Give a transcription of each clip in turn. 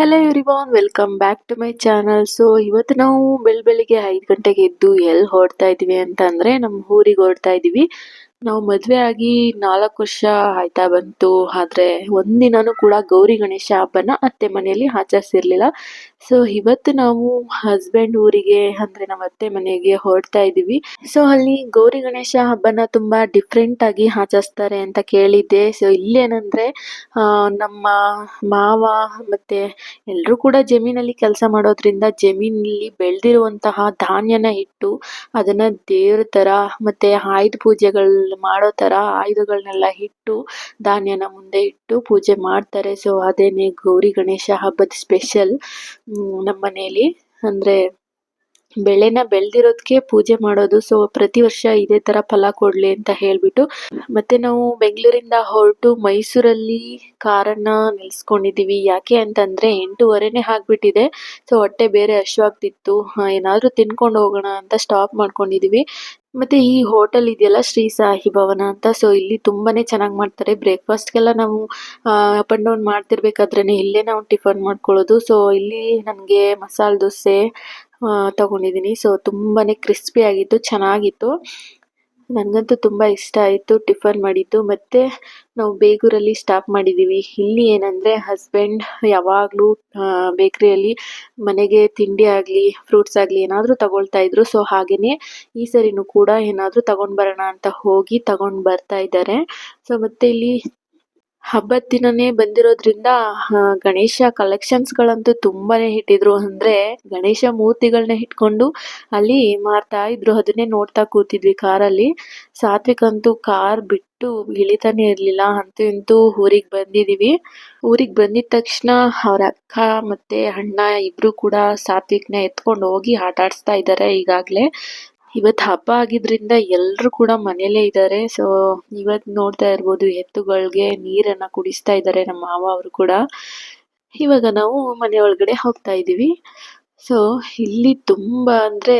Hello everyone welcome back to my channel so ಇವತ್ತು ನಾವು ಬೆಳ್ ಬೆಳಿಗ್ಗೆ ಐದು ಗಂಟೆಗೆ ಎದ್ದು ಎಲ್ಲಿ ಹೊರಡ್ತಾ ಇದ್ದೀವಿ ಅಂತ ಅಂದರೆ ನಮ್ಮ ಊರಿಗೆ ಹೊರಡ್ತಾ ಇದೀವಿ ನಾವು ಮದುವೆ ಆಗಿ ನಾಲ್ಕು ವರ್ಷ ಆಯ್ತಾ ಬಂತು. ಆದ್ರೆ ಒಂದಿನಾನು ಕೂಡ ಗೌರಿ ಗಣೇಶ ಹಬ್ಬನ ಅತ್ತೆ ಮನೆಯಲ್ಲಿ ಆಚರಿಸಿರ್ಲಿಲ್ಲ. ಸೊ ಇವತ್ತು ನಾವು ಹಸ್ಬೆಂಡ್ ಊರಿಗೆ, ಅಂದ್ರೆ ನಮ್ಮ ಅತ್ತೆ ಮನೆಗೆ ಹೊರಡ್ತಾ ಇದ್ದೀವಿ ಸೊ ಅಲ್ಲಿ ಗೌರಿ ಗಣೇಶ ಹಬ್ಬನ ತುಂಬಾ ಡಿಫ್ರೆಂಟ್ ಆಗಿ ಆಚರಿಸ್ತಾರೆ ಅಂತ ಕೇಳಿದ್ದೆ. ಸೊ ಇಲ್ಲೇನಂದ್ರೆ ನಮ್ಮ ಮಾವ ಮತ್ತೆ ಎಲ್ರು ಕೂಡ ಜಮೀನಲ್ಲಿ ಕೆಲಸ ಮಾಡೋದ್ರಿಂದ ಜಮೀನಲ್ಲಿ ಬೆಳೆದಿರುವಂತಹ ಧಾನ್ಯನ ಇಟ್ಟು ಅದನ್ನ ದೇವ್ರ ತರ ಮತ್ತೆ ಆಯುಧ ಪೂಜೆಗಳು ಮಾಡೋ ತರ ಆಯುಧಗಳನ್ನೆಲ್ಲ ಇಟ್ಟು, ಧಾನ್ಯನ ಮುಂದೆ ಇಟ್ಟು ಪೂಜೆ ಮಾಡ್ತಾರೆ. ಸೊ ಅದೇನೆ ಗೌರಿ ಗಣೇಶ ಹಬ್ಬದ ಸ್ಪೆಷಲ್ ನಮ್ಮ ಮನೆಯಲ್ಲಿ ಅಂದ್ರೆ ಬೆಳೆನ ಬೆಳೆದಿರೋದಕ್ಕೆ ಪೂಜೆ ಮಾಡೋದು. ಸೊ ಪ್ರತಿ ವರ್ಷ ಇದೇ ತರ ಫಲ ಕೊಡ್ಲಿ ಅಂತ ಹೇಳ್ಬಿಟ್ಟು, ಮತ್ತೆ ನಾವು ಬೆಂಗಳೂರಿಂದ ಹೊರಟು ಮೈಸೂರಲ್ಲಿ ಕಾರನ್ನ ನಿಲ್ಸ್ಕೊಂಡಿದೀವಿ. ಯಾಕೆ ಅಂತಂದ್ರೆ ಎಂಟೂವರೆನೆ ಆಗ್ಬಿಟ್ಟಿದೆ. ಸೊ ಹೊಟ್ಟೆ ಬೇರೆ ಹಶುವಾಗ್ತಿತ್ತು. ಏನಾದ್ರೂ ತಿನ್ಕೊಂಡು ಹೋಗೋಣ ಅಂತ ಸ್ಟಾಪ್ ಮಾಡ್ಕೊಂಡಿದೀವಿ. ಮತ್ತೆ ಈ ಹೋಟೆಲ್ ಇದೆಯಲ್ಲ ಶ್ರೀ ಸಾಯಿ ಭವನ ಅಂತ. ಸೊ ಇಲ್ಲಿ ತುಂಬಾನೇ ಚೆನ್ನಾಗಿ ಮಾಡ್ತಾರೆ. ಬ್ರೇಕ್ಫಾಸ್ಟ್ಗೆಲ್ಲ ನಾವು ಅಪ್ ಅಂಡ್ ಡೌನ್ ಮಾಡ್ತಿರ್ಬೇಕಾದ್ರೇನೆ ಇಲ್ಲೇ ನಾವು ಟಿಫನ್ ಮಾಡ್ಕೊಳ್ಳೋದು. ಸೊ ಇಲ್ಲಿ ನನಗೆ ಮಸಾಲೆ ದೋಸೆ ತಗೊಂಡಿದ್ದೀನಿ ಸೊ ತುಂಬಾನೇ ಕ್ರಿಸ್ಪಿ ಆಗಿತ್ತು, ಚೆನ್ನಾಗಿತ್ತು. ನನಗಂತೂ ತುಂಬ ಇಷ್ಟ ಆಯಿತು, ಟಿಫನ್ ಮಾಡಿದ್ದು. ಮತ್ತೆ ನಾವು ಬೇಗೂರಲ್ಲಿ ಸ್ಟಾಪ್ ಮಾಡಿದ್ದೀವಿ ಇಲ್ಲಿ ಏನಂದರೆ ಹಸ್ಬೆಂಡ್ ಯಾವಾಗಲೂ ಬೇಕ್ರಿಯಲ್ಲಿ ಮನೆಗೆ ತಿಂಡಿ ಆಗಲಿ ಫ್ರೂಟ್ಸ್ ಆಗಲಿ ಏನಾದರೂ ತಗೊಳ್ತಾ ಇದ್ರು. ಸೊ ಹಾಗೆಯೇ ಈ ಸರಿನೂ ಕೂಡ ಏನಾದರೂ ತಗೊಂಡು ಬರೋಣ ಅಂತ ಹೋಗಿ ತಗೊಂಡು ಬರ್ತಾ ಇದ್ದಾರೆ. ಸೊ ಮತ್ತೆ ಇಲ್ಲಿ ಹಬ್ಬದ ದಿನನೇ ಬಂದಿರೋದ್ರಿಂದ ಗಣೇಶ ಕಲೆಕ್ಷನ್ಸ್ ಗಳಂತೂ ತುಂಬಾನೇ ಇಟ್ಟಿದ್ರು ಅಂದ್ರೆ ಗಣೇಶ ಮೂರ್ತಿಗಳನ್ನ ಇಟ್ಕೊಂಡು ಅಲ್ಲಿ ಮಾರ್ತಾ ಇದ್ರು. ಅದನ್ನೇ ನೋಡ್ತಾ ಕೂತಿದ್ವಿ ಕಾರಲ್ಲಿ. ಸಾತ್ವಿಕ್ ಅಂತೂ ಕಾರ್ ಬಿಟ್ಟು ಇಳಿತಾನೆ ಇರ್ಲಿಲ್ಲ. ಅಂತೂ ಇಂತೂ ಊರಿಗೆ ಬಂದಿದೀವಿ. ಊರಿಗೆ ಬಂದಿದ ತಕ್ಷಣ ಅವ್ರ ಅಕ್ಕ ಮತ್ತೆ ಅಣ್ಣ ಇಬ್ರು ಕೂಡ ಸಾತ್ವಿಕ್ನ ಎತ್ಕೊಂಡು ಹೋಗಿ ಆಟ ಆಡಿಸ್ತಾ ಇದ್ದಾರೆ ಈಗಾಗ್ಲೇ. ಇವತ್ ಹಬ್ಬ ಆಗಿದ್ರಿಂದ ಎಲ್ಲರೂ ಕೂಡ ಮನೆಯಲ್ಲೇ ಇದ್ದಾರೆ ಸೊ ಇವತ್ ನೋಡ್ತಾ ಇರ್ಬೋದು ಎತ್ತುಗಳಿಗೆ ನೀರನ್ನ ಕುಡಿಸ್ತಾ ಇದ್ದಾರೆ ನಮ್ಮ ಮಾವ ಅವರು ಕೂಡ. ಇವಾಗ ನಾವು ಮನೆ ಒಳಗಡೆ ಹೋಗ್ತಾ ಇದೀವಿ. ಸೊ ಇಲ್ಲಿ ತುಂಬಾ ಅಂದ್ರೆ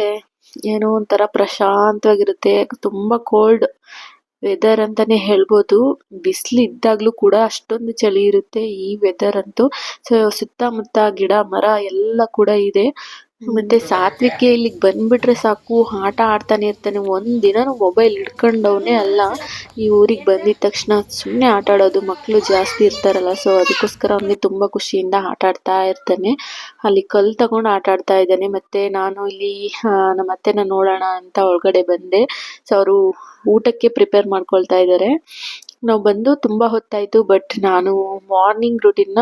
ಏನೋ ಒಂಥರ ಪ್ರಶಾಂತವಾಗಿರುತ್ತೆ. ತುಂಬಾ ಕೋಲ್ಡ್ ವೆದರ್ ಅಂತಾನೆ ಹೇಳ್ಬೋದು. ಬಿಸಿಲು ಇದ್ದಾಗ್ಲೂ ಕೂಡ ಅಷ್ಟೊಂದು ಚಳಿ ಇರುತ್ತೆ ಈ ವೆದರ್ ಅಂತೂ. ಸೊ ಸುತ್ತಮುತ್ತ ಗಿಡ ಮರ ಎಲ್ಲ ಕೂಡ ಇದೆ. ಮತ್ತೆ ಸಾತ್ವಿಕ್ ಇಲ್ಲಿಗೆ ಬಂದ್ಬಿಟ್ರೆ ಸಾಕು, ಆಟ ಆಡ್ತಾನೆ ಇರ್ತಾನೆ. ಒಂದ್ ಮೊಬೈಲ್ ಹಿಡ್ಕೊಂಡವನೇ ಅಲ್ಲ. ಈ ಊರಿಗೆ ಬಂದಿದ ತಕ್ಷಣ ಸುಮ್ಮನೆ ಆಟ ಆಡೋದು ಮಕ್ಕಳು ಜಾಸ್ತಿ ಇರ್ತಾರಲ್ಲ ಸೊ ಅದಕ್ಕೋಸ್ಕರ ಅವನಿಗೆ ತುಂಬಾ ಖುಷಿಯಿಂದ ಆಟ ಆಡ್ತಾ ಇರ್ತಾನೆ. ಅಲ್ಲಿ ಕಲ್ ತಗೊಂಡು ಆಟ ಆಡ್ತಾ ಇದ್ದಾನೆ. ಮತ್ತೆ ನಾನು ಇಲ್ಲಿ ನಮ್ಮ ಅತ್ತೆನ ನೋಡೋಣ ಅಂತ ಒಳಗಡೆ ಬಂದೆ. ಸೊ ಅವರು ಊಟಕ್ಕೆ ಪ್ರಿಪೇರ್ ಮಾಡ್ಕೊಳ್ತಾ ಇದ್ದಾರೆ ನಾವು ಬಂದು ತುಂಬಾ ಹೊತ್ತಾಯಿತು ಬಟ್ ನಾನು ಮಾರ್ನಿಂಗ್ ರೂಟೀನ್ನ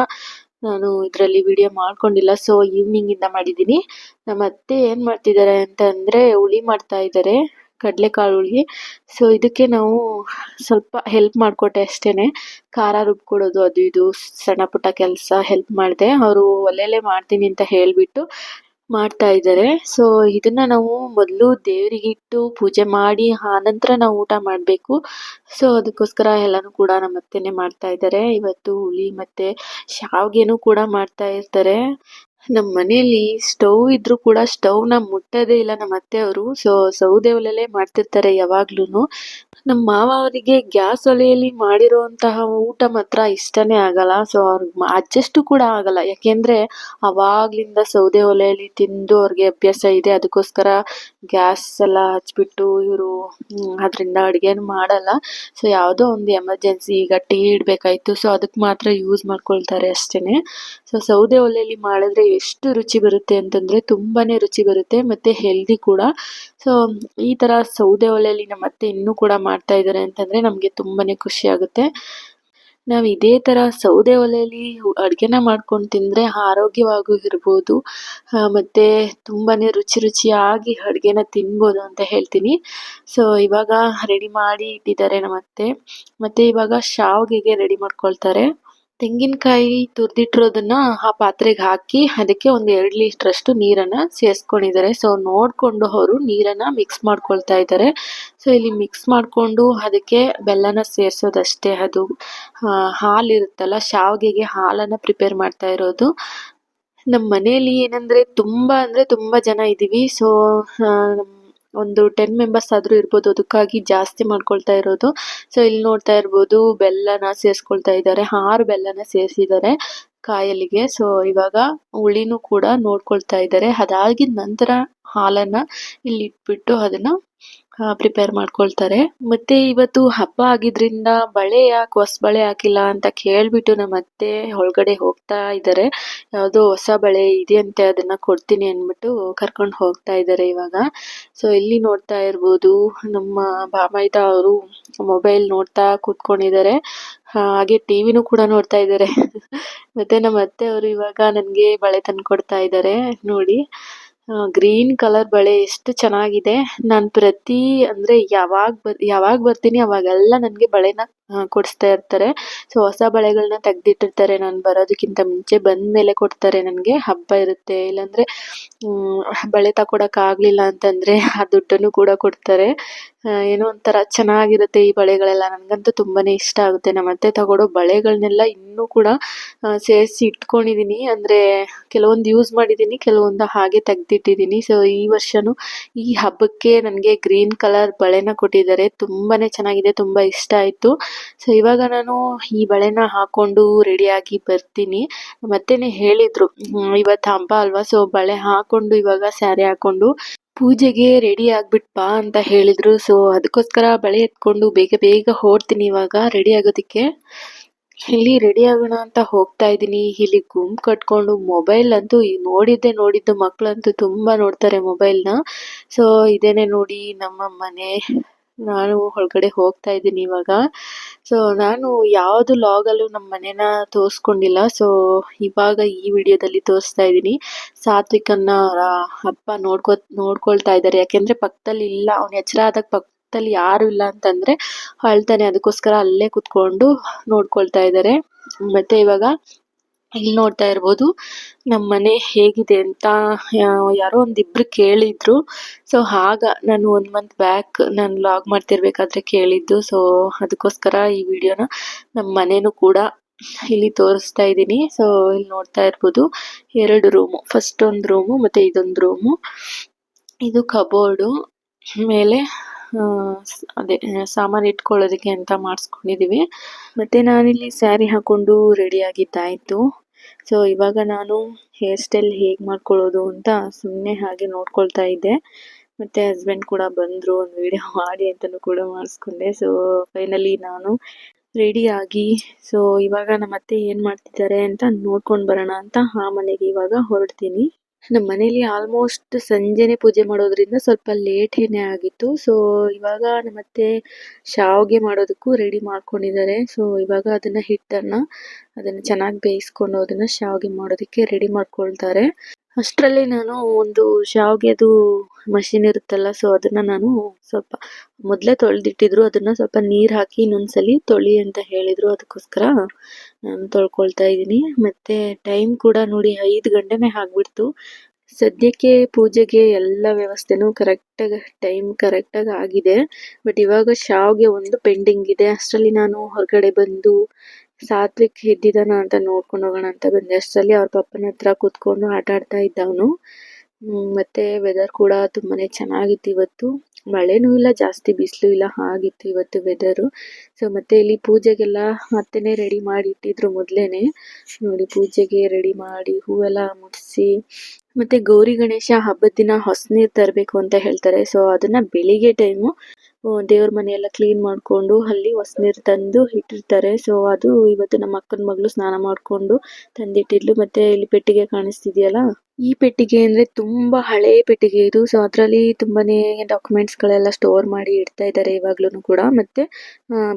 ನಾನು ಇದರಲ್ಲಿ ವಿಡಿಯೋ ಮಾಡ್ಕೊಂಡಿಲ್ಲ ಸೊ ಈವ್ನಿಂಗ್ ಇಂದ ಮಾಡಿದೀನಿ ನಮ್ಮ ಅತ್ತೆ ಏನ್ ಮಾಡ್ತಿದ್ದಾರೆ ಅಂತ ಅಂದ್ರೆ ಹುಳಿ ಮಾಡ್ತಾ ಇದ್ದಾರೆ ಕಡ್ಲೆಕಾಳು ಹುಳಿ. ಸೊ ಇದಕ್ಕೆ ನಾವು ಸ್ವಲ್ಪ ಹೆಲ್ಪ್ ಮಾಡ್ಕೊಟ್ಟೆ ಅಷ್ಟೇನೆ. ಖಾರ ರುಬ್ಕೊಡೋದು, ಅದು ಇದು ಸಣ್ಣ ಪುಟ್ಟ ಕೆಲಸ ಹೆಲ್ಪ್ ಮಾಡಿದೆ. ಅವರು ಒಲೆಯಲ್ಲೇ ಮಾಡ್ತೀನಿ ಅಂತ ಹೇಳ್ಬಿಟ್ಟು ಮಾಡ್ತಾ ಇದ್ದಾರೆ. ಸೊ ಇದನ್ನ ನಾವು ಮೊದಲು ದೇವರಿಗೆ ಇಟ್ಟು ಪೂಜೆ ಮಾಡಿ ಆನಂತರ ನಾವು ಊಟ ಮಾಡಬೇಕು. ಸೊ ಅದಕ್ಕೋಸ್ಕರ ಎಲ್ಲಾನು ಕೂಡ ನಮ್ಮ ಅತ್ತೆನೇ ಮಾಡ್ತಾ ಇದ್ದಾರೆ. ಇವತ್ತು ಹುಳಿ ಮತ್ತೆ ಶಾವ್ಗೆನೂ ಕೂಡ ಮಾಡ್ತಾ ಇರ್ತಾರೆ. ನಮ್ಮ ಮನೆಯಲ್ಲಿ ಸ್ಟೌ ಇದ್ರೂ ಕೂಡ ಸ್ಟವ್ನ ಮುಟ್ಟೋದೇ ಇಲ್ಲ ನಮ್ಮ ಅತ್ತೆಯವರು. ಸೊ ಸೌದೆ ಒಲೆಯಲ್ಲೇ ಮಾಡ್ತಿರ್ತಾರೆ ಯಾವಾಗ್ಲೂನು. ನಮ್ಮ ಮಾವ ಅವರಿಗೆ ಗ್ಯಾಸ್ ಒಲೆಯಲ್ಲಿ ಮಾಡಿರುವಂತಹ ಊಟ ಮಾತ್ರ ಇಷ್ಟನೇ ಆಗಲ್ಲ. ಸೊ ಅವ್ರಿಗೆ ಅಡ್ಜಸ್ಟ್ ಕೂಡ ಆಗಲ್ಲ. ಯಾಕೆಂದ್ರೆ ಅವಾಗ್ಲಿಂದ ಸೌದೆ ಒಲೆಯಲ್ಲಿ ತಿಂದು ಅವ್ರಿಗೆ ಅಭ್ಯಾಸ ಇದೆ. ಅದಕ್ಕೋಸ್ಕರ ಗ್ಯಾಸ್ ಎಲ್ಲ ಹಚ್ಬಿಟ್ಟು ಇವರು ಅದರಿಂದ ಅಡುಗೆನು ಮಾಡಲ್ಲ. ಸೊ ಯಾವುದೋ ಒಂದು ಎಮರ್ಜೆನ್ಸಿ ಈಗ ಟೀ ಇಡಬೇಕಾಯ್ತು. ಸೊ ಅದಕ್ಕೆ ಮಾತ್ರ ಯೂಸ್ ಮಾಡ್ಕೊಳ್ತಾರೆ ಅಷ್ಟೇನೆ. ಸೊ ಸೌದೆ ಒಲೆಯಲ್ಲಿ ಮಾಡಿದ್ರೆ ಎಷ್ಟು ರುಚಿ ಬರುತ್ತೆ ಅಂತಂದರೆ ತುಂಬಾ ರುಚಿ ಬರುತ್ತೆ ಮತ್ತೆ ಹೆಲ್ದಿ ಕೂಡ. ಸೊ ಈ ಥರ ಸೌದೆ ಒಲೆಯಲ್ಲಿ ನಮ್ಮ ಅತ್ತೆ ಇನ್ನೂ ಕೂಡ ಮಾಡ್ತಾ ಇದ್ದಾರೆ ಅಂತಂದರೆ ನಮಗೆ ತುಂಬಾ ಖುಷಿ ಆಗುತ್ತೆ. ನಾವ್ ಇದೇ ಥರ ಸೌದೆ ಒಲೆಯಲ್ಲಿ ಅಡುಗೆನ ಮಾಡ್ಕೊಂಡು ತಿಂದರೆ ಆರೋಗ್ಯವಾಗೂ ಇರ್ಬೋದು. ಮತ್ತೆ ತುಂಬಾ ರುಚಿ ರುಚಿಯಾಗಿ ಅಡುಗೆನ ತಿನ್ಬೋದು ಅಂತ ಹೇಳ್ತೀನಿ. ಸೊ ಇವಾಗ ರೆಡಿ ಮಾಡಿ ಇಟ್ಟಿದ್ದಾರೆ ನಮ್ಮ ಅತ್ತೆ. ಮತ್ತೆ ಇವಾಗ ಶಾವಿಗೆಗೆ ರೆಡಿ ಮಾಡ್ಕೊಳ್ತಾರೆ. ತೆಂಗಿನಕಾಯಿ ತುರಿದಿಟ್ಟಿರೋದನ್ನ ಆ ಪಾತ್ರೆಗೆ ಹಾಕಿ ಅದಕ್ಕೆ ಒಂದು ಎರಡು ಲೀಟ್ರಷ್ಟು ನೀರನ್ನ ಸೇರಿಸ್ಕೊಂಡಿದ್ದಾರೆ ಸೊ ನೋಡಿಕೊಂಡು ಅವರು ನೀರನ್ನ ಮಿಕ್ಸ್ ಮಾಡ್ಕೊಳ್ತಾ ಇದ್ದಾರೆ. ಸೊ ಇಲ್ಲಿ ಮಿಕ್ಸ್ ಮಾಡ್ಕೊಂಡು ಅದಕ್ಕೆ ಬೆಲ್ಲನ ಸೇರಿಸೋದಷ್ಟೇ. ಅದು ಹಾಲು ಇರುತ್ತಲ್ಲ ಶಾವಿಗೆಗೆ ಹಾಲನ್ನ ಪ್ರಿಪೇರ್ ಮಾಡ್ತಾ ಇರೋದು. ನಮ್ಮ ಮನೆಯಲ್ಲಿ ಏನಂದ್ರೆ ತುಂಬಾ ಅಂದ್ರೆ ತುಂಬಾ ಜನ ಇದ್ದೀವಿ. ಸೊ ಒಂದು ಟೆನ್ ಮೆಂಬರ್ಸ್ ಆದ್ರೂ ಇರ್ಬೋದು, ಅದಕ್ಕಾಗಿ ಜಾಸ್ತಿ ಮಾಡ್ಕೊಳ್ತಾ ಇರೋದು. ಸೊ ಇಲ್ಲಿ ನೋಡ್ತಾ ಇರ್ಬೋದು, ಬೆಲ್ಲನ ಸೇರಿಸ್ಕೊಳ್ತಾ ಇದ್ದಾರೆ. ಆರು ಬೆಲ್ಲನ ಸೇರಿಸಿದ್ದಾರೆ ಕಾಯಲಿಗೆ. ಸೊ ಇವಾಗ ಹುಳಿನೂ ಕೂಡ ನೋಡ್ಕೊಳ್ತಾ ಇದ್ದಾರೆ. ಅದಾಗಿದ ನಂತರ ಹಾಲನ್ನ ಇಲ್ಲಿ ಇಟ್ಬಿಟ್ಟು ಅದನ್ನ ಪ್ರಿಪೇರ್ ಮಾಡ್ಕೊಳ್ತಾರೆ. ಮತ್ತೆ ಇವತ್ತು ಹಬ್ಬ ಆಗಿದ್ರಿಂದ ಬಳೆ ಯಾಕೆ ಹೊಸ ಬಳೆ ಹಾಕಿಲ್ಲ ಅಂತ ಕೇಳ್ಬಿಟ್ಟು ನಮ್ಮ ಅತ್ತೆ ಒಳಗಡೆ ಹೋಗ್ತಾ ಇದ್ದಾರೆ. ಯಾವುದೋ ಹೊಸ ಬಳೆ ಇದೆಯಂತೆ ಅದನ್ನ ಕೊಡ್ತೀನಿ ಅಂದ್ಬಿಟ್ಟು ಕರ್ಕೊಂಡು ಹೋಗ್ತಾ ಇದ್ದಾರೆ ಇವಾಗ. ಸೊ ಇಲ್ಲಿ ನೋಡ್ತಾ ಇರ್ಬೋದು, ನಮ್ಮ ಬಾಮೈದ ಅವರು ಮೊಬೈಲ್ ನೋಡ್ತಾ ಕೂತ್ಕೊಂಡಿದ್ದಾರೆ. ಹಾಗೆ ಟಿವಿನೂ ಕೂಡ ನೋಡ್ತಾ ಇದ್ದಾರೆ. ಮತ್ತೆ ನಮ್ಮ ಅತ್ತೆ ಅವರು ಇವಾಗ ನನಗೆ ಬಳೆ ತಂದು ಕೊಡ್ತಾ ಇದ್ದಾರೆ, ನೋಡಿ. ಗ್ರೀನ್ ಕಲರ್ ಬಳೆ ಎಷ್ಟು ಚೆನ್ನಾಗಿದೆ. ನಾನ್ ಪ್ರತಿ ಅಂದ್ರೆ ಯಾವಾಗ ಬರ್, ಯಾವಾಗ ಬರ್ತೀನಿ ಅವಾಗೆಲ್ಲ ನನಗೆ ಬಳೆನ ಕೊಡಿಸ್ತಾ ಇರ್ತಾರೆ. ಸೊ ಹೊಸ ಬಳೆಗಳನ್ನ ತೆಗ್ದಿಟ್ಟಿರ್ತಾರೆ ನಾನು ಬರೋದಕ್ಕಿಂತ ಮುಂಚೆ. ಬಂದ್ಮೇಲೆ ಕೊಡ್ತಾರೆ ನನಗೆ. ಹಬ್ಬ ಇರುತ್ತೆ. ಇಲ್ಲಾಂದರೆ ಬಳೆ ತಕೊಡಕ್ ಅಂತಂದರೆ ಆ ದುಡ್ಡನ್ನು ಕೂಡ ಕೊಡ್ತಾರೆ. ಏನೋ ಒಂಥರ ಚೆನ್ನಾಗಿರುತ್ತೆ ಈ ಬಳೆಗಳೆಲ್ಲ. ನನಗಂತೂ ತುಂಬಾನೇ ಇಷ್ಟ ಆಗುತ್ತೆ. ನಮ್ಮ ಅತ್ತೆ ತಗೊಡೋ ಬಳೆಗಳನ್ನೆಲ್ಲ ಇನ್ನೂ ಕೂಡ ಸೇರಿಸಿ ಇಟ್ಕೊಂಡಿದ್ದೀನಿ ಅಂದರೆ, ಕೆಲವೊಂದು ಯೂಸ್ ಮಾಡಿದೀನಿ, ಕೆಲವೊಂದು ಹಾಗೆ ತೆಗ್ದಿಟ್ಟಿದೀನಿ. ಸೊ ಈ ವರ್ಷನೂ ಈ ಹಬ್ಬಕ್ಕೆ ನನಗೆ ಗ್ರೀನ್ ಕಲರ್ ಬಳೆನ ಕೊಟ್ಟಿದ್ದಾರೆ. ತುಂಬಾನೇ ಚೆನ್ನಾಗಿದೆ. ತುಂಬಾ ಇಷ್ಟ ಆಯ್ತು. ಸೊ ಇವಾಗ ನಾನು ಈ ಬಳೆನ ಹಾಕೊಂಡು ರೆಡಿಯಾಗಿ ಬರ್ತೀನಿ. ಮತ್ತೆನೆ ಹೇಳಿದ್ರು ಇವತ್ತು ಹಬ್ಬ ಅಲ್ವಾ? ಸೊ ಬಳೆ ಹಾಕೊಂಡು ಇವಾಗ ಸ್ಯಾರಿ ಹಾಕೊಂಡು ಪೂಜೆಗೆ ರೆಡಿ ಆಗ್ಬಿಟ್ ಬಾ ಅಂತ ಹೇಳಿದ್ರು. ಸೊ ಅದಕ್ಕೋಸ್ಕರ ಬಳೆ ಎತ್ಕೊಂಡು ಬೇಗ ಬೇಗ ಹೊರಡ್ತೀನಿ ಇವಾಗ ರೆಡಿ ಆಗೋದಿಕ್ಕೆ. ಇಲ್ಲಿ ರೆಡಿ ಆಗೋಣ ಅಂತ ಹೋಗ್ತಾ ಇದ್ದೀನಿ. ಇಲ್ಲಿ ಗುಂಪು ಕಟ್ಕೊಂಡು ಮೊಬೈಲ್ ಅಂತೂ ನೋಡಿದ್ದೆ, ನೋಡಿದ್ದು ಮಕ್ಕಳಂತೂ ತುಂಬಾ ನೋಡ್ತಾರೆ ಮೊಬೈಲ್ನ ಸೊ ಇದೇನೆ ನೋಡಿ ನಮ್ಮ ಮನೆ ನಾನು ಒಳಗಡೆ ಹೋಗ್ತಾ ಇದ್ದೀನಿ ಇವಾಗ. ಸೊ ನಾನು ಯಾವುದು ಲಾಗಲ್ಲೂ ನಮ್ಮ ಮನೇನ ತೋರಿಸ್ಕೊಂಡಿಲ್ಲ. ಸೊ ಇವಾಗ ಈ ವಿಡಿಯೋದಲ್ಲಿ ತೋರಿಸ್ತಾ ಇದ್ದೀನಿ. ಸಾತ್ವಿಕನ್ನ ಅಪ್ಪ ನೋಡ್ಕೊ, ನೋಡ್ಕೊಳ್ತಾ ಇದ್ದಾರೆ. ಯಾಕೆಂದ್ರೆ ಪಕ್ಕದಲ್ಲಿ ಇಲ್ಲ. ಅವ್ನ ಎಚ್ಚರ ಆದಾಗ ಪಕ್ಕದಲ್ಲಿ ಯಾರು ಇಲ್ಲ ಅಂತಂದ್ರೆ ಅಳ್ತಾನೆ. ಅದಕ್ಕೋಸ್ಕರ ಅಲ್ಲೇ ಕುತ್ಕೊಂಡು ನೋಡ್ಕೊಳ್ತಾ ಇದ್ದಾರೆ. ಮತ್ತೆ ಇವಾಗ ಇಲ್ಲಿ ನೋಡ್ತಾ ಇರ್ಬೋದು ನಮ್ಮ ಮನೆ ಹೇಗಿದೆ ಅಂತ ಯಾರೋ ಒಂದಿಬ್ರು ಕೇಳಿದ್ರು. ಸೊ ಆಗ ನಾನು ಒಂದು ಮಂತ್ ಬ್ಯಾಕ್ ನಾನು ಲಾಗ್ ಮಾಡ್ತಿರ್ಬೇಕಾದ್ರೆ ಕೇಳಿದ್ದು. ಸೊ ಅದಕ್ಕೋಸ್ಕರ ಈ ವಿಡಿಯೋನ ನಮ್ಮ ಮನೇನು ಕೂಡ ಇಲ್ಲಿ ತೋರಿಸ್ತಾ ಇದ್ದೀನಿ. ಸೊ ಇಲ್ಲಿ ನೋಡ್ತಾ ಇರ್ಬೋದು ಎರಡು ರೂಮು ಫಸ್ಟ್ ಒಂದು ರೂಮು ಮತ್ತೆ ಇದೊಂದು ರೂಮು ಇದು ಕಬೋರ್ಡು ಮೇಲೆ ಅದೇ ಸಾಮಾನು ಇಟ್ಕೊಳ್ಳೋದಕ್ಕೆ ಅಂತ ಮಾಡಿಸ್ಕೊಂಡಿದ್ದೀವಿ ಮತ್ತೆ ನಾನಿಲ್ಲಿ ಸ್ಯಾರಿ ಹಾಕೊಂಡು ರೆಡಿ ಆಗಿದ್ದಾಯ್ತು. ಸೊ ಇವಾಗ ನಾನು ಹೇರ್ ಸ್ಟೈಲ್ ಹೇಗೆ ಮಾಡ್ಕೊಳ್ಳೋದು ಅಂತ ಸುಮ್ಮನೆ ಹಾಗೆ ನೋಡ್ಕೊಳ್ತಾ ಇದ್ದೆ. ಮತ್ತೆ ಹಸ್ಬೆಂಡ್ ಕೂಡ ಬಂದರು, ಒಂದು ವಿಡಿಯೋ ಮಾಡಿ ಅಂತಲೂ ಕೂಡ ಮಾಡಿಸ್ಕೊಂಡೆ. ಸೊ ಫೈನಲಿ ನಾನು ರೆಡಿ ಆಗಿ ಸೊ ಇವಾಗ ನಮ್ಮ ಅತ್ತೆ ಏನು ಮಾಡ್ತಿದ್ದಾರೆ ಅಂತ ನೋಡ್ಕೊಂಡು ಬರೋಣ ಅಂತ ಆ ಮನೆಗೆ ಇವಾಗ ಹೊರಡ್ತೀನಿ. ನಮ್ಮ ಮನೇಲಿ ಆಲ್ಮೋಸ್ಟ್ ಸಂಜೆನೆ ಪೂಜೆ ಮಾಡೋದ್ರಿಂದ ಸ್ವಲ್ಪ ಲೇಟೇನೆ ಆಗಿತ್ತು. ಸೊ ಇವಾಗ ನಮ್ಮತ್ತೆ ಶಾವಿಗೆ ಮಾಡೋದಕ್ಕೂ ರೆಡಿ ಮಾಡ್ಕೊಂಡಿದ್ದಾರೆ. ಸೊ ಇವಾಗ ಅದನ್ನ ಹಿಟ್ಟನ್ನ, ಅದನ್ನ ಚೆನ್ನಾಗಿ ಬೇಯಿಸ್ಕೊಂಡು ಅದನ್ನ ಶಾವಿಗೆ ಮಾಡೋದಕ್ಕೆ ರೆಡಿ ಮಾಡ್ಕೊಳ್ತಾರೆ. ಅಷ್ಟರಲ್ಲಿ ನಾನು ಒಂದು ಶಾವಿಗೆದು ಮಷೀನ್ ಇರುತ್ತಲ್ಲ ಸೊ ಅದನ್ನ ನಾನು ಸ್ವಲ್ಪ ಮೊದಲೇ ತೊಳೆದಿಟ್ಟಿದ್ರು. ಅದನ್ನ ಸ್ವಲ್ಪ ನೀರು ಹಾಕಿ ಇನ್ನೊಂದ್ಸಲಿ ತೊಳಿ ಅಂತ ಹೇಳಿದ್ರು. ಅದಕ್ಕೋಸ್ಕರ ನಾನು ತೊಳ್ಕೊಳ್ತಾ ಇದ್ದೀನಿ. ಮತ್ತೆ ಟೈಮ್ ಕೂಡ ನೋಡಿ ಐದು ಗಂಟೆನೇ ಆಗ್ಬಿಡ್ತು. ಸದ್ಯಕ್ಕೆ ಪೂಜೆಗೆ ಎಲ್ಲ ವ್ಯವಸ್ಥೆನೂ ಕರೆಕ್ಟಾಗಿ ಟೈಮ್ ಕರೆಕ್ಟಾಗಿ ಆಗಿದೆ. ಬಟ್ ಇವಾಗ ಶಾವಿಗೆ ಒಂದು ಪೆಂಡಿಂಗ್ ಇದೆ. ಅಷ್ಟರಲ್ಲಿ ನಾನು ಹೊರಗಡೆ ಬಂದು ಸಾತ್ವಿಕ್ ಎದ್ದಿದಾನ ಅಂತ ನೋಡ್ಕೊಂಡು ಹೋಗೋಣ ಅಂತ ಬಂದೆ. ಅಷ್ಟರಲ್ಲಿ ಅವ್ರ ಪಪ್ಪನ ಹತ್ರ ಕೂತ್ಕೊಂಡು ಆಟ ಆಡ್ತಾ ಇದ್ದ ಅವನು ಮತ್ತೆ ವೆದರ್ ಕೂಡ ತುಂಬಾನೇ ಚೆನ್ನಾಗಿತ್ತು ಇವತ್ತು. ಮಳೆನೂ ಇಲ್ಲ, ಜಾಸ್ತಿ ಬಿಸಿಲು ಇಲ್ಲ, ಹಾಗಿತ್ತು ಇವತ್ತು ವೆದರು ಸೊ ಮತ್ತೆ ಇಲ್ಲಿ ಪೂಜೆಗೆಲ್ಲ ಮತ್ತೆನೆ ರೆಡಿ ಮಾಡಿ ಇಟ್ಟಿದ್ರು ಮೊದ್ಲೇನೆ. ನೋಡಿ, ಪೂಜೆಗೆ ರೆಡಿ ಮಾಡಿ ಹೂವೆಲ್ಲ ಮುಡಿಸಿ ಮತ್ತೆ ಗೌರಿ ಗಣೇಶ ಹಬ್ಬದ ದಿನ ಹೊಸ ನೀರು ತರಬೇಕು ಅಂತ ಹೇಳ್ತಾರೆ. ಸೊ ಅದನ್ನ ಬೆಳಿಗ್ಗೆ ಟೈಮು ದೇವ್ರ ಮನೆ ಎಲ್ಲ ಕ್ಲೀನ್ ಮಾಡ್ಕೊಂಡು ಅಲ್ಲಿ ಹೊಸ ನೀರು ತಂದು ಇಟ್ಟಿರ್ತಾರೆ. ಸೊ ಅದು ಇವತ್ತು ನಮ್ಮ ಅಕ್ಕನ ಮಗಳು ಸ್ನಾನ ಮಾಡ್ಕೊಂಡು ತಂದಿಟ್ಟಿದ್ಲು. ಮತ್ತೆ ಇಲ್ಲಿ ಪೆಟ್ಟಿಗೆ ಕಾಣಿಸ್ತಿದೆಯಲ್ಲ? ಈ ಪೆಟ್ಟಿಗೆ ಅಂದ್ರೆ ತುಂಬಾ ಹಳೆ ಪೆಟ್ಟಿಗೆ ಇದು. ಸೊ ಅದ್ರಲ್ಲಿ ತುಂಬಾನೇ ಡಾಕ್ಯುಮೆಂಟ್ಸ್ ಗಳೆಲ್ಲ ಸ್ಟೋರ್ ಮಾಡಿ ಇಡ್ತಾ ಇದ್ದಾರೆ ಇವಾಗ್ಲೂ ಕೂಡ. ಮತ್ತೆ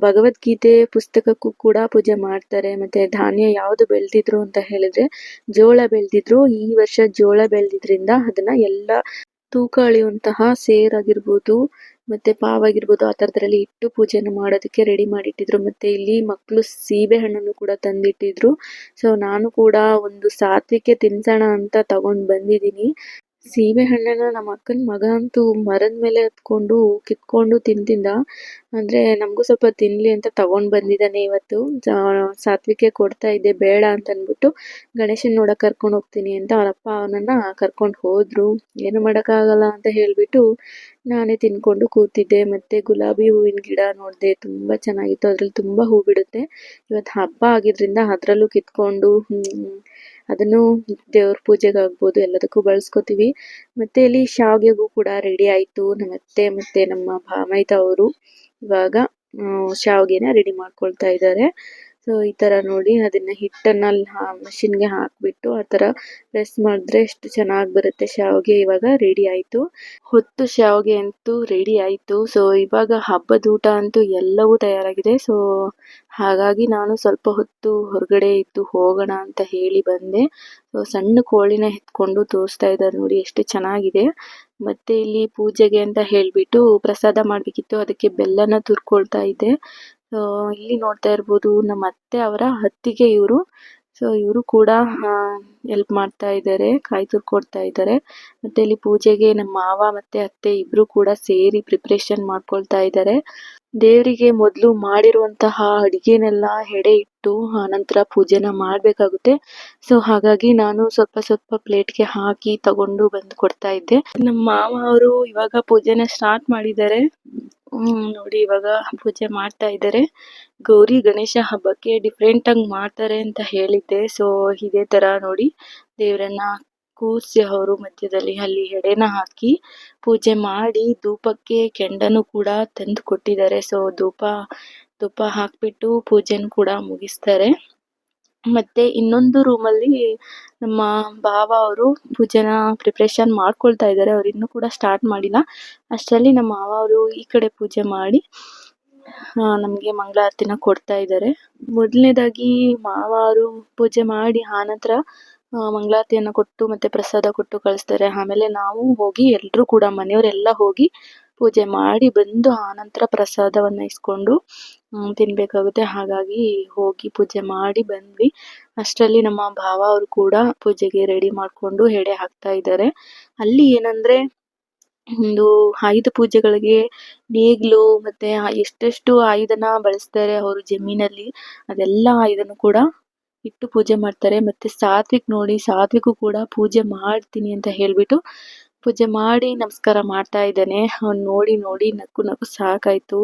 ಭಗವದ್ಗೀತೆ ಪುಸ್ತಕಕ್ಕೂ ಕೂಡ ಪೂಜೆ ಮಾಡ್ತಾರೆ. ಮತ್ತೆ, ಧಾನ್ಯ ಯಾವ್ದು ಬೆಳೆದಿದ್ರು ಅಂತ ಹೇಳಿದ್ರೆ ಜೋಳ ಬೆಳೆದಿದ್ರು. ಈ ವರ್ಷ ಜೋಳ ಬೆಳೆದಿದ್ರಿಂದ ಅದನ್ನ ಎಲ್ಲ ತೂಕ ಅಳೆಯುವಂತಹ ಸೇರ್ ಆಗಿರ್ಬೋದು, ಮತ್ತೆ ಪಾವ್ ಆಗಿರ್ಬೋದು, ಆ ತರದ್ರಲ್ಲಿ ಇಟ್ಟು ಪೂಜೆಯನ್ನು ಮಾಡೋದಕ್ಕೆ ರೆಡಿ ಮಾಡಿಟ್ಟಿದ್ರು. ಮತ್ತೆ ಇಲ್ಲಿ ಮಕ್ಕಳು ಸೀಬೆ ಹಣ್ಣನ್ನು ಕೂಡ ತಂದಿಟ್ಟಿದ್ರು. ಸೊ ನಾನು ಕೂಡ ಒಂದು ಸಾತ್ವಿಕೆ ತಿನ್ಸೋಣ ಅಂತ ತಗೊಂಡ್ ಬಂದಿದ್ದೀನಿ. ಸೀಬೆ ಹಣ್ಣನ್ನ ನಮ್ಮ ಅಕ್ಕನ ಮಗ ಅಂತೂ ಮರದ ಮೇಲೆ ಹತ್ಕೊಂಡು ಕಿತ್ಕೊಂಡು ತಿಂತಿದ್ದ. ಅಂದ್ರೆ ನಮಗೂ ಸ್ವಲ್ಪ ತಿನ್ಲಿ ಅಂತ ತಗೊಂಡ್ ಬಂದಿದ್ದಾನೆ ಇವತ್ತು. ಸಾತ್ವಿಕೆ ಕೊಡ್ತಾ ಇದ್ದೆ ಬೇಡ ಅಂತ ಅಂದ್ಬಿಟ್ಟು ಗಣೇಶನ್ ನೋಡಕ್ ಕರ್ಕೊಂಡ್ ಹೋಗ್ತೀನಿ ಅಂತ ಅಪ್ಪ ಅವನನ್ನ ಕರ್ಕೊಂಡ್ ಹೋದ್ರು. ಏನು ಮಾಡಕ್ಕಾಗಲ್ಲ ಅಂತ ಹೇಳ್ಬಿಟ್ಟು ನಾನೇ ತಿನ್ಕೊಂಡು ಕೂತಿದ್ದೆ. ಮತ್ತೆ ಗುಲಾಬಿ ಹೂವಿನ ಗಿಡ ನೋಡ್ದೆ, ತುಂಬಾ ಚೆನ್ನಾಗಿತ್ತು. ಅದ್ರಲ್ಲಿ ತುಂಬಾ ಹೂ ಬಿಡುತ್ತೆ. ಇವತ್ತು ಹಬ್ಬ ಆಗಿದ್ರಿಂದ ಅದ್ರಲ್ಲೂ ಕಿತ್ಕೊಂಡು ಅದನ್ನು ದೇವ್ರ ಪೂಜೆಗೆ ಆಗ್ಬೋದು, ಎಲ್ಲದಕ್ಕೂ ಬಳಸ್ಕೊತೀವಿ. ಮತ್ತೆ ಇಲ್ಲಿ ಶಾವಿಗೆಗೂ ಕೂಡ ರೆಡಿ ಆಯ್ತು. ನಮ್ಮ ಅತ್ತೆ ಮತ್ತೆ ನಮ್ಮ ಭಾಮೈತ ಅವರು. ಇವಾಗ ಶಾವಿಗೆನ ರೆಡಿ ಮಾಡ್ಕೊಳ್ತಾ ಇದ್ದಾರೆ. ಸೊ ಈ ತರ ನೋಡಿ ಅದನ್ನ ಹಿಟ್ಟನ್ನ ಮಷಿನ್ಗೆ ಹಾಕ್ಬಿಟ್ಟು ಆ ತರ ಪ್ರೆಸ್ ಮಾಡಿದ್ರೆ ಎಷ್ಟು ಚೆನ್ನಾಗಿ ಬರುತ್ತೆ ಶಾವಿಗೆ ಇವಾಗ ರೆಡಿ ಆಯ್ತು. ಹೊತ್ತು ಶಾವಿಗೆ ಅಂತೂ ರೆಡಿ ಆಯ್ತು. ಸೊ ಇವಾಗ ಹಬ್ಬದ ಊಟ ಅಂತೂ ಎಲ್ಲವೂ ತಯಾರಾಗಿದೆ. ಸೊ ಹಾಗಾಗಿ ನಾನು ಸ್ವಲ್ಪ ಹೊತ್ತು ಹೊರಗಡೆ ಇದ್ದು ಹೋಗೋಣ ಅಂತ ಹೇಳಿ ಬಂದೆ. ಸೊ ಸಣ್ಣ ಕೋಳಿನ ಎತ್ಕೊಂಡು ತೋರಿಸ್ತಾ ಇದ್ದಾರೆ ನೋಡಿ, ಎಷ್ಟು ಚೆನ್ನಾಗಿದೆ. ಮತ್ತೆ ಇಲ್ಲಿ ಪೂಜೆಗೆ ಅಂತ ಹೇಳ್ಬಿಟ್ಟು ಪ್ರಸಾದ ಮಾಡ್ಬೇಕಿತ್ತು. ಅದಕ್ಕೆ ಬೆಲ್ಲನ ತುರ್ಕೊಳ್ತಾ ಇದೆ ಸೊ ಇಲ್ಲಿ ನೋಡ್ತಾ ಇರ್ಬೋದು ನಮ್ಮ ಅತ್ತೆ ಅವರ ಅತ್ತಿಗೆ ಇವರು. ಸೊ ಇವರು ಕೂಡ ಹೆಲ್ಪ್ ಮಾಡ್ತಾ ಇದ್ದಾರೆ, ಕಾಯಿ ತುರ್ಕೊಡ್ತಾ ಇದ್ದಾರೆ. ಮತ್ತೆ ಇಲ್ಲಿ ಪೂಜೆಗೆ ನಮ್ಮ ಮಾವ ಮತ್ತೆ ಅತ್ತೆ ಇಬ್ರು ಕೂಡ ಸೇರಿ ಪ್ರಿಪ್ರೇಷನ್ ಮಾಡ್ಕೊಳ್ತಾ ಇದ್ದಾರೆ. ದೇವರಿಗೆ ಮೊದಲು ಮಾಡಿರುವಂತಹ ಅಡುಗೆನೆಲ್ಲ ಎಡೆ ಇಟ್ಟು ಆನಂತರ ಪೂಜೆನ ಮಾಡಬೇಕಾಗುತ್ತೆ. ಸೊ ಹಾಗಾಗಿ ನಾನು ಸ್ವಲ್ಪ ಸ್ವಲ್ಪ ಪ್ಲೇಟ್ಗೆ ಹಾಕಿ ತಗೊಂಡು ಬಂದು ಕೊಡ್ತಾ ಇದ್ದೆ. ನಮ್ಮ ಮಾವ ಅವರು ಇವಾಗ ಪೂಜೆನ ಸ್ಟಾರ್ಟ್ ಮಾಡಿದ್ದಾರೆ. ನೋಡಿ ಇವಾಗ ಪೂಜೆ ಮಾಡ್ತಾ ಇದ್ದಾರೆ. ಗೌರಿ ಗಣೇಶ ಹಬ್ಬಕ್ಕೆ ಡಿಫ್ರೆಂಟ್ ಆಗಿ ಮಾಡ್ತಾರೆ ಅಂತ ಹೇಳಿದ್ದೆ. ಸೊ ಇದೇ ತರ ನೋಡಿ ದೇವರನ್ನ ಕೂರ್ಸಿ ಅವರು ಮಧ್ಯದಲ್ಲಿ ಅಲ್ಲಿ ಎಡೆನ ಹಾಕಿ ಪೂಜೆ ಮಾಡಿ ಧೂಪಕ್ಕೆ ಕೆಂಡನು ಕೂಡ ತಂದು ಕೊಟ್ಟಿದ್ದಾರೆ. ಸೊ ಧೂಪ ಧೂಪ ಹಾಕ್ಬಿಟ್ಟು ಪೂಜೆನ ಕೂಡ ಮುಗಿಸ್ತಾರೆ. ಮತ್ತೆ ಇನ್ನೊಂದು ರೂಮಲ್ಲಿ ನಮ್ಮ ಭಾವ ಅವರು ಪೂಜೆನ ಪ್ರಿಪ್ರೇಷನ್ ಮಾಡ್ಕೊಳ್ತಾ ಇದ್ದಾರೆ. ಅವ್ರು ಇನ್ನೂ ಕೂಡ ಸ್ಟಾರ್ಟ್ ಮಾಡಿಲ್ಲ. ಅಷ್ಟರಲ್ಲಿ ನಮ್ಮ ಮಾವ ಅವರು ಈ ಕಡೆ ಪೂಜೆ ಮಾಡಿ ನಮಗೆ ಮಂಗಳಾರತಿನ ಕೊಡ್ತಾ ಇದ್ದಾರೆ. ಮೊದಲನೇದಾಗಿ ಮಾವ ಅವರು ಪೂಜೆ ಮಾಡಿ ಆನಂತರ ಮಂಗಳಾರತಿಯನ್ನ ಕೊಟ್ಟು ಮತ್ತೆ ಪ್ರಸಾದ ಕೊಟ್ಟು ಕಳಿಸ್ತಾರೆ. ಆಮೇಲೆ ನಾವು ಹೋಗಿ ಎಲ್ರು ಕೂಡ ಮನೆಯವರೆಲ್ಲ ಹೋಗಿ ಪೂಜೆ ಮಾಡಿ ಬಂದು ಆನಂತರ ಪ್ರಸಾದವನ್ನ ಇಸ್ಕೊಂಡು ತಿನ್ಬೇಕಾಗುತ್ತೆ. ಹಾಗಾಗಿ ಹೋಗಿ ಪೂಜೆ ಮಾಡಿ ಬಂದ್ವಿ. ಅಷ್ಟರಲ್ಲಿ ನಮ್ಮ ಭಾವ ಅವರು ಕೂಡ ಪೂಜೆಗೆ ರೆಡಿ ಮಾಡ್ಕೊಂಡು ಎಡೆ ಹಾಕ್ತಾ ಇದ್ದಾರೆ. ಅಲ್ಲಿ ಏನಂದ್ರೆ ಒಂದು ಆಯುಧ ಪೂಜೆಗಳಿಗೆ ನೇಗ್ಲು ಮತ್ತೆ ಎಷ್ಟೆಷ್ಟು ಆಯುಧನ ಬಳಸ್ತಾರೆ ಅವರು ಜಮೀನಲ್ಲಿ ಅದೆಲ್ಲ ಆಯುಧನು ಕೂಡ ಇಟ್ಟು ಪೂಜೆ ಮಾಡ್ತಾರೆ. ಮತ್ತೆ ಸಾತ್ವಿಕ್ ನೋಡಿ ಸಾತ್ವಿಕು ಕೂಡ ಪೂಜೆ ಮಾಡ್ತೀನಿ ಅಂತ ಹೇಳ್ಬಿಟ್ಟು ಪೂಜೆ ಮಾಡಿ ನಮಸ್ಕಾರ ಮಾಡ್ತಾ ಇದ್ದಾನೆ. ಅವ್ನು ನೋಡಿ ನೋಡಿ ನಕ್ಕು ನಕ್ಕು ಸಾಕಾಯ್ತು.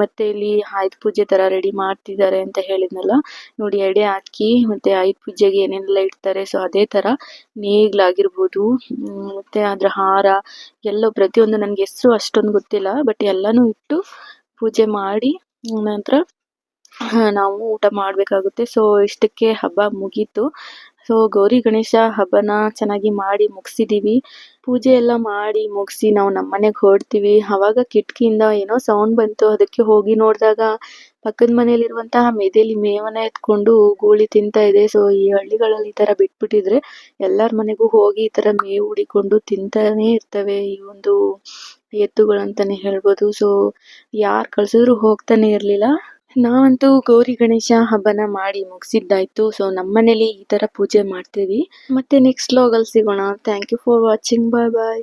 ಮತ್ತೆ ಇಲ್ಲಿ ಆಯುಧ ಪೂಜೆ ತರ ರೆಡಿ ಮಾಡ್ತಿದ್ದಾರೆ ಅಂತ ಹೇಳಿದ್ನಲ್ಲ. ನೋಡಿ, ಎಡೆ ಹಾಕಿ, ಮತ್ತೆ ಆಯುಧ ಪೂಜೆಗೆ ಏನೇನೆಲ್ಲ ಇಡ್ತಾರೆ. ಸೊ ಅದೇ ತರ ನೇಗ್ಲಾಗಿರ್ಬೋದು. ಮತ್ತೆ ಅದ್ರ ಹಾರ, ಎಲ್ಲ ಪ್ರತಿಯೊಂದು ನನ್ಗೆ ಹೆಸರು ಅಷ್ಟೊಂದು ಗೊತ್ತಿಲ್ಲ. ಬಟ್ ಎಲ್ಲಾನು ಇಟ್ಟು ಪೂಜೆ ಮಾಡಿ, ನಂತರ ನಾವು ಊಟ ಮಾಡಬೇಕಾಗುತ್ತೆ. ಸೊ ಇಷ್ಟಕ್ಕೆ ಹಬ್ಬ ಮುಗೀತು. ಸೊ ಗೌರಿ ಗಣೇಶ ಹಬ್ಬನ ಚೆನ್ನಾಗಿ ಮಾಡಿ ಮುಗಿಸಿದೀವಿ. ಪೂಜೆ ಎಲ್ಲ ಮಾಡಿ ಮುಗಿಸಿ ನಾವು ನಮ್ಮ ಮನೆಗೆ ಹೊರಡ್ತೀವಿ. ಅವಾಗ ಕಿಟಕಿಯಿಂದ ಏನೋ ಸೌಂಡ್ ಬಂತು. ಅದಕ್ಕೆ ಹೋಗಿ ನೋಡಿದಾಗ ಪಕ್ಕದ ಮನೆಯಲ್ಲಿರುವಂತಹ ಮೆದೇಲಿ ಮೇವನ್ನ ಎತ್ಕೊಂಡು ಗೂಳಿ ತಿಂತಾ ಇದೆ. ಸೊ ಈ ಹಳ್ಳಿಗಳಲ್ಲಿ ಈ ತರ ಬಿಟ್ಬಿಟ್ಟಿದ್ರೆ ಎಲ್ಲರ ಮನೆಗೂ ಹೋಗಿ ಈ ತರ ಮೇವು ಹುಡಿಕೊಂಡು ತಿಂತಾನೆ ಇರ್ತವೆ. ಈ ಒಂದು ಎತ್ತುಗಳಂತಾನೆ ಹೇಳ್ಬೋದು. ಸೊ ಯಾರ್ ಕಳ್ಸಿದ್ರು ಹೋಗ್ತಾನೆ ಇರ್ಲಿಲ್ಲ. ನಾವಂತೂ ಗೌರಿ ಗಣೇಶ ಹಬ್ಬನ ಮಾಡಿ ಮುಗಿಸಿದ್ದಾಯ್ತು. ಸೊ ನಮ್ಮನೇಲಿ ಈ ತರ ಪೂಜೆ ಮಾಡ್ತೀವಿ. ಮತ್ತೆ ನೆಕ್ಸ್ಟ್ ಲಾಗಲ್ಲಿ ಸಿಗೋಣ. Thank you for watching bye bye